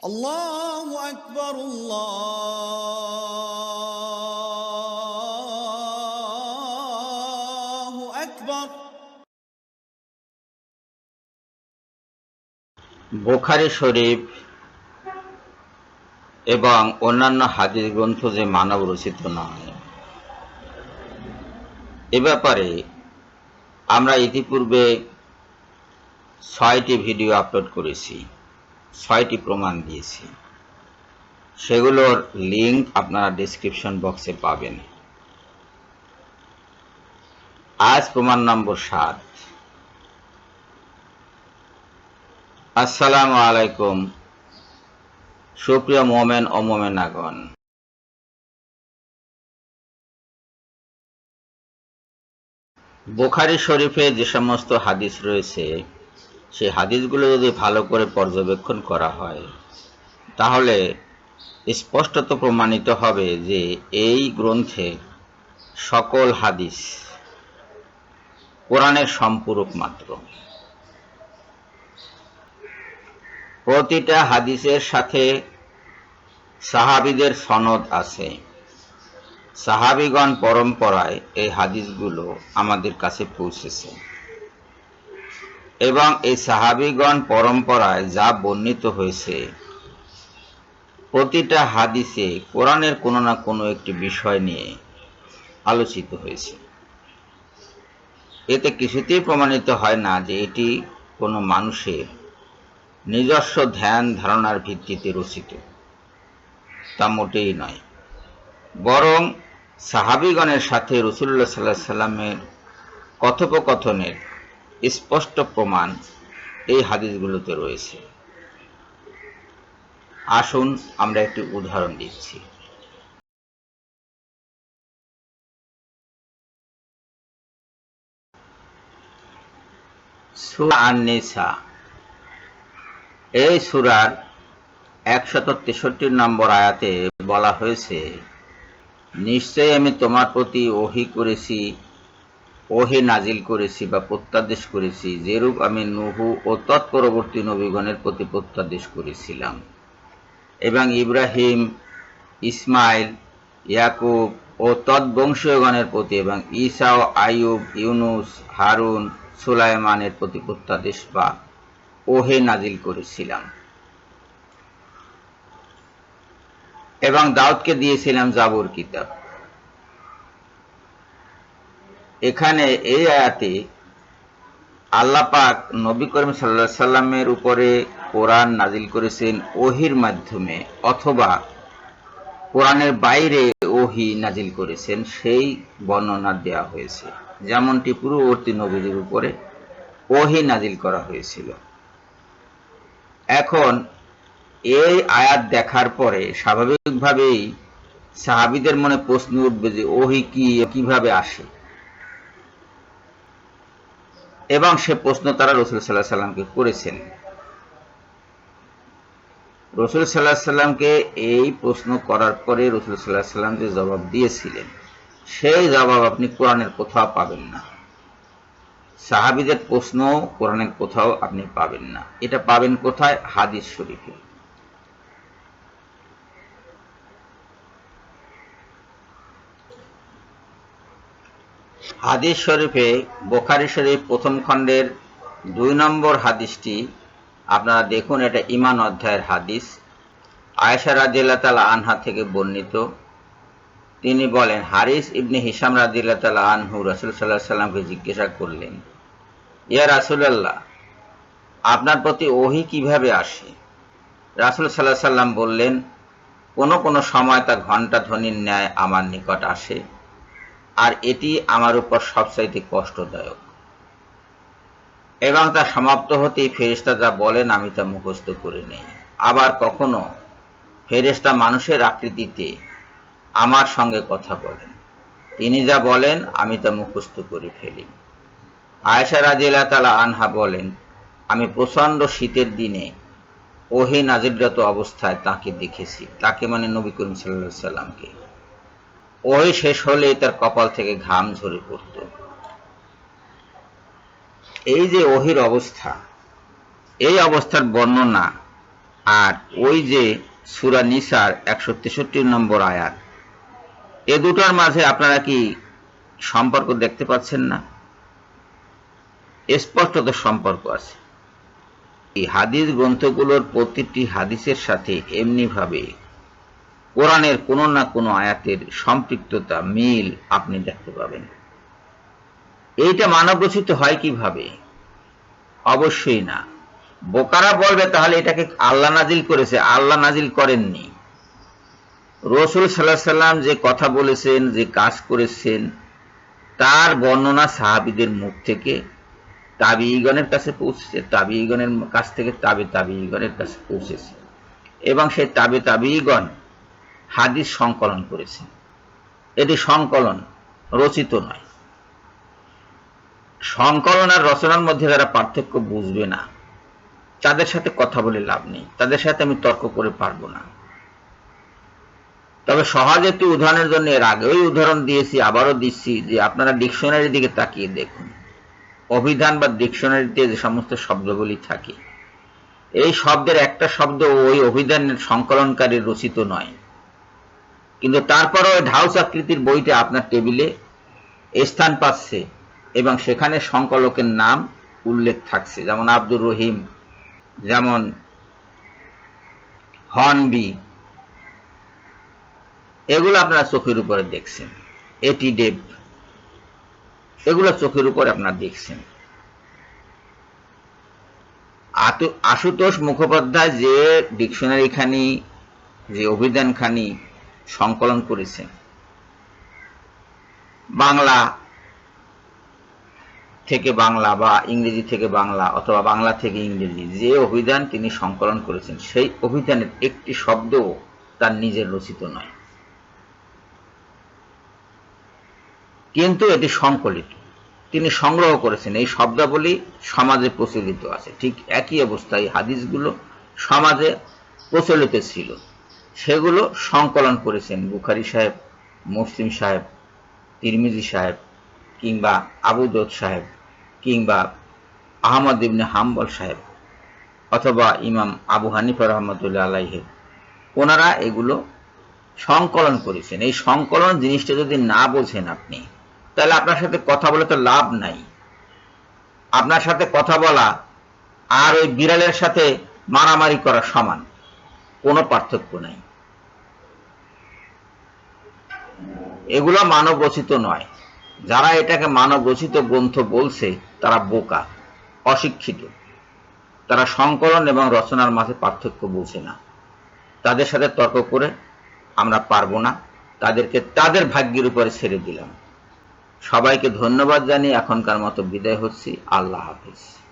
الله أكبر الله أكبر বোখারি শরীফ এবং অন্যান্য হাদিস গ্রন্থ যে মানব রচিত নয় এ ব্যাপারে আমরা ইতিপূর্বে ছয়টি ভিডিও আপলোড করেছি ছয়টি প্রমাণ দিয়েছি। সেগুলোর লিংক আপনারা ডিসক্রিপশন বক্সে পাবেন। আজ প্রমাণ নম্বর সাত। আসসালামু আলাইকুম। সুপ্রিয় মোমেন ও মোমেনাগণ। বুখারি শরীফে যে সমস্ত হাদিস রয়েছে সেই হাদিসগুলো যদি ভালো করে পর্যবেক্ষণ করা হয়, তাহলে স্পষ্টত প্রমাণিত হবে যে এই গ্রন্থে সকল হাদিস কোরআনের সম্পূরক মাত্র। প্রতিটা হাদিসের সাথে সাহাবিদের সনদ আছে। সাহাবিগণ পরম্পরায় এই হাদিসগুলো আমাদের কাছে পৌঁছেছে। এবং এই সাহাবিগণ পরম্পরায় যা বর্ণিত হয়েছে। প্রতিটা হাদিসে কোরআনের কোনো না কোনো একটি বিষয় নিয়ে আলোচিত হয়েছে। এতে কিছুতেই প্রমাণিত হয় না যে এটি কোনো মানুষের নিজস্ব ধ্যান ধারণার ভিত্তিতে রচিত। তা মোটেই নয়। বরং সাহাবিগণের সাথে রসুল্লাহ সাল্লাহ সাল্লামের কথোপকথনের স্পষ্ট প্রমাণ এই হাদিসগুলোতে রয়েছে। আসুন আমরা একটি উদাহরণ দিচ্ছি। এই সুরার একশত তেষট্টি নম্বর আয়াতে বলা হয়েছে, নিশ্চয়ই আমি তোমার প্রতি ওহি করেছি ওহি নাজিল করেছি বা প্রত্যাদেশ করেছি, যেরূপ আমি নুহু ও তৎপরবর্তী নবীগণের প্রতি প্রত্যাদেশ করেছিলাম। এবং ইব্রাহিম, ইসমাইল, ইয়াকুব ও তৎবংশীয়গণের প্রতি এবং ঈসা ও আইয়ুব, ইউনুস, হারুন, সুলাইমানের প্রতি প্রত্যাদেশ বা ওহে নাজিল করেছিলাম। এবং দাউদকে দিয়েছিলাম জাবুর কিতাব। এখানে এই আয়াতে আল্লাহ পাক নবী করিম সাল্লা সাল্লামের উপরে কোরআন নাজিল করেছেন ওহির মাধ্যমে অথবা কোরআনের বাইরে ওহি নাজিল করেছেন, সেই বর্ণনা দেওয়া হয়েছে। যেমনটি পূর্ববর্তী নবীদের উপরে ওহি নাজিল করা হয়েছিল। এখন এই আয়াত দেখার পরে স্বাভাবিকভাবেই সাহাবিদের মনে প্রশ্ন উঠবে যে ওহি কি, কীভাবে আসে? এবং সে প্রশ্ন তারা রসুল সাল্লাহ সাল্লামকে করেছেন। রসুল সাল্লাহ সাল্লামকে এই প্রশ্ন করার পরে রসুল সাল্লাহ সাল্লাম যে জবাব দিয়েছিলেন, সেই জবাব আপনি কোরআনের কোথাও পাবেন না। সাহাবিদের প্রশ্ন কোরআনের কোথাও আপনি পাবেন না। এটা পাবেন কোথায়? হাদিস শরীফে। হাদিস শরীফে, বোখারি শরীফ প্রথম খণ্ডের দুই নম্বর হাদিসটি, আপনারা দেখুন, এটা ইমান অধ্যায়ের হাদিস। আয়েশা রাজিল্লা তালা আনহা থেকে বর্ণিত। তিনি বলেন, হারিস ইবনে হিসাম রাজিল্লা তালা আনহু রসুল সাল্লাহ সাল্লামকে জিজ্ঞাসা করলেন, ইয়া রাসুলাল্লাহ, আপনার প্রতি ওহি কীভাবে আসে? রাসুল সাল্লাহ সাল্লাম বললেন, কোনো কোনো সময় তা ঘণ্টা ধ্বনির ন্যায় আমার নিকট আসে। আর এটি আমার উপর সবচাইতে কষ্টদায়ক। এবং তা সমাপ্ত হতেই ফেরিস্তা যা বলেন আমি তা মুখস্থ করে নেই। আবার কখনো ফেরেস্তা মানুষের আকৃতিতে আমার সঙ্গে কথা বলেন। তিনি যা বলেন আমি তা মুখস্থ করে ফেলি। আয়েশা রাজিলা তালা আনহা বলেন, আমি প্রচণ্ড শীতের দিনে ওহে নাজিররত অবস্থায় তাকে দেখেছি। তাকে মানে নবী করিম সাল্লা সাল্লামকে। ওই শেষ হলে তার কপাল থেকে ঘাম ঝরে পড়ত। এই যে ওহির অবস্থা, এই অবস্থার বর্ণনা আর ওই যে সুরা নিসার একশো তেষট্টি নম্বর আয়াত, এ দুটার মাঝে আপনারা কি সম্পর্ক দেখতে পাচ্ছেন না? স্পষ্টত সম্পর্ক আছে। এই হাদিস গ্রন্থগুলোর প্রতিটি হাদিসের সাথে এমনিভাবে কোরআনের কোনো না কোনো আয়াতের সম্পৃক্ততা, মিল আপনি দেখতে পাবেন। এইটা মানবরচিত হয় কীভাবে? অবশ্যই না। বোকারা বলবে, তাহলে এটাকে আল্লাহ নাজিল করেছে, আল্লাহ নাজিল করেননি। রসুল সাল্লাহ সাল্লাম যে কথা বলেছেন, যে কাজ করেছেন, তার বর্ণনা সাহাবিদের মুখ থেকে তাবিগণের কাছে পৌঁছেছে তাবিগণের কাছ থেকে তাবে তাবিগণের কাছে পৌঁছেছে। এবং সেই তাবে তাবিগণ হাদিস সংকলন করেছে। এটি সংকলন, রচিত নয়। সংকলন আর রচনার মধ্যে যারা পার্থক্য বুঝবে না, তাদের সাথে কথা বলে লাভ নেই। তাদের সাথে আমি তর্ক করে পারব না। তবে সহজ একটি উদাহরণের জন্য এর আগেই উদাহরণ দিয়েছি, আবারও দিচ্ছি যে আপনারা ডিকশনারির দিকে তাকিয়ে দেখুন। অভিধান বা ডিকশনারিতে যে সমস্ত শব্দগুলি থাকে, এই শব্দের একটা শব্দ ওই অভিধানের সংকলনকারী রচিত নয়। কিন্তু তারপরও ঢাউস আকৃতির বইটা আপনার টেবিলে স্থান পাচ্ছে এবং সেখানে সংকলকের নাম উল্লেখ থাকছে। যেমন আব্দুর রহিম, যেমন হনবি এগুলো আপনারা চোখের উপরে দেখছেন। এটি ডেভ। এগুলো চোখের উপরে আপনারা দেখছেন। আশুতোষ মুখোপাধ্যায় যে ডিকশনারি খানি যে অভিধান খানি সংকলন করেছেন বাংলা থেকে বাংলা বা ইংরেজি থেকে বাংলা অথবা বাংলা থেকে ইংরেজি যে অভিধান তিনি সংকলন করেছেন, সেই অভিধানের একটি শব্দও তার নিজের রচিত নয়। কিন্তু এটি সংকলিত। তিনি সংগ্রহ করেছেন। এই শব্দাবলী সমাজে প্রচলিত আছে। ঠিক একই অবস্থায় হাদিসগুলো সমাজে প্রচলিত ছিল। সেগুলো সংকলন করেছেন বুখারি সাহেব, মুসলিম সাহেব, তিরমিজি সাহেব কিংবা আবু দৌদ সাহেব কিংবা আহমদ ইবনে হাম্বল সাহেব অথবা ইমাম আবু হানিফা রহমতুল্লাহ আলাইহে, ওনারা এগুলো সংকলন করেছেন। এই সংকলন জিনিসটা যদি না বোঝেন আপনি, তাহলে আপনার সাথে কথা বলে তো লাভ নাই। আপনার সাথে কথা বলা আর ওই বিড়ালের সাথে মারামারি করা সমান, কোনো পার্থক্য নাই। এগুলো মানব রচিত নয়। যারা এটাকে মানব রচিত গ্রন্থ বলছে, তারা বোকা, অশিক্ষিত। তারা সংকলন এবং রচনার মাঝে পার্থক্য বোঝে না। তাদের সাথে তর্ক করে আমরা পারব না। তাদেরকে তাদের ভাগ্যের উপরে ছেড়ে দিলাম। সবাইকে ধন্যবাদ জানিয়ে এখনকার মতো বিদায় হচ্ছি। আল্লাহ হাফিজ।